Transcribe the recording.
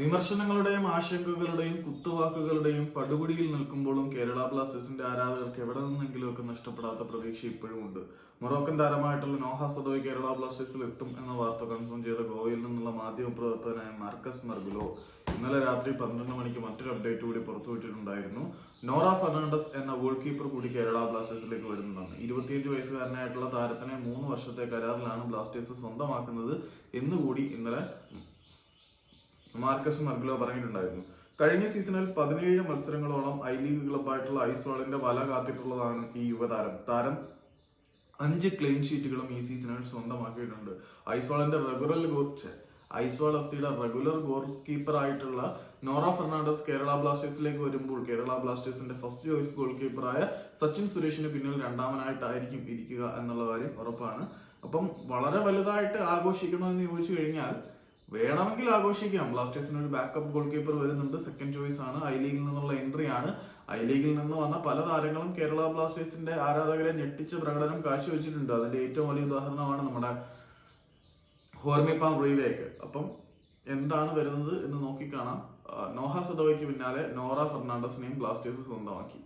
വിമർശനങ്ങളുടെയും ആശങ്കകളുടെയും കുത്തുവാക്കുകളുടെയും പടുകുടിയിൽ നിൽക്കുമ്പോഴും കേരള ബ്ലാസ്റ്റേഴ്സിന്റെ ആരാധകർക്ക് എവിടെ നിന്നെങ്കിലും ഒക്കെ നഷ്ടപ്പെടാത്ത പ്രതീക്ഷ ഇപ്പോഴും ഉണ്ട്. മൊറോക്കൻ താരമായിട്ടുള്ള നോഹ സദോയ് കേരള ബ്ലാസ്റ്റേഴ്സിൽ എത്തും എന്ന വാർത്ത കൺഫേം ചെയ്ത ഗോവയിൽ നിന്നുള്ള മാധ്യമ പ്രവർത്തകനായ മാർക്കസ് മർഗുലോ ഇന്നലെ രാത്രി പന്ത്രണ്ട് മണിക്ക് മറ്റൊരു അപ്ഡേറ്റ് കൂടി പുറത്തുവിട്ടിട്ടുണ്ടായിരുന്നു നോറ ഫെർണാണ്ടസ് എന്ന ഗോൾ കീപ്പർ കൂടി കേരള ബ്ലാസ്റ്റേഴ്സിലേക്ക് വരുന്നതാണ്. ഇരുപത്തിയഞ്ച് വയസ്സുകാരനായിട്ടുള്ള താരത്തിനെ മൂന്ന് വർഷത്തെ കരാറിലാണ് ബ്ലാസ്റ്റേഴ്സ് സ്വന്തമാക്കുന്നത് എന്നുകൂടി ഇന്നലെ മാർക്കസ് മർഗുലോ പറഞ്ഞിട്ടുണ്ടായിരുന്നു. കഴിഞ്ഞ സീസണിൽ പതിനേഴ് മത്സരങ്ങളോളം ഐ ലീഗ് ക്ലബായിട്ടുള്ള ഐസ്വാളിന്റെ വല കാത്തിട്ടുള്ളതാണ് ഈ യുവതാരം. താരം അഞ്ച് ക്ലീൻ ഷീറ്റുകളും ഈ സീസണിൽ സ്വന്തമാക്കിയിട്ടുണ്ട്. ഐസ്വാളിന്റെ റെഗുലർ ഗോൾ ഐസ്വാൾ എഫ് സിയുടെ റെഗുലർ ഗോൾ കീപ്പർ ആയിട്ടുള്ള നോറ ഫെർണാണ്ടസ് കേരള ബ്ലാസ്റ്റേഴ്സിലേക്ക് വരുമ്പോൾ കേരള ബ്ലാസ്റ്റേഴ്സിന്റെ ഫസ്റ്റ് ചോയ്സ് ഗോൾ കീപ്പറായ സച്ചിൻ സുരേഷിന് പിന്നിൽ രണ്ടാമനായിട്ടായിരിക്കും ഇരിക്കുക എന്നുള്ള കാര്യം ഉറപ്പാണ്. അപ്പം വളരെ വലുതായിട്ട് ആഘോഷിക്കണമെന്ന് ചോദിച്ചു കഴിഞ്ഞാൽ വേണമെങ്കിൽ ആഘോഷിക്കാം. ബ്ലാസ്റ്റേഴ്സിന് ഒരു ബാക്കപ്പ് ഗോൾ കീപ്പർ വരുന്നുണ്ട്. സെക്കൻഡ് ചോയ്സ് ആണ്. ഐ ലീഗിൽ നിന്നുള്ള എൻട്രി ആണ്. ഐ ലീഗിൽ നിന്ന് വന്ന പല താരങ്ങളും കേരള ബ്ലാസ്റ്റേഴ്സിന്റെ ആരാധകരെ ഞെട്ടിച്ച പ്രകടനം കാഴ്ചവെച്ചിട്ടുണ്ട്. അതിന്റെ ഏറ്റവും വലിയ ഉദാഹരണമാണ് നമ്മുടെ ഹോർമിപ്പാം റീവേക്ക്. അപ്പം എന്താണ് വരുന്നത് എന്ന് നോക്കിക്കാണാം നോഹ സദോയ്ക്ക് പിന്നാലെ നോറ ഫെർണാണ്ടസിനെയും ബ്ലാസ്റ്റേഴ്സ് സ്വന്തമാക്കി.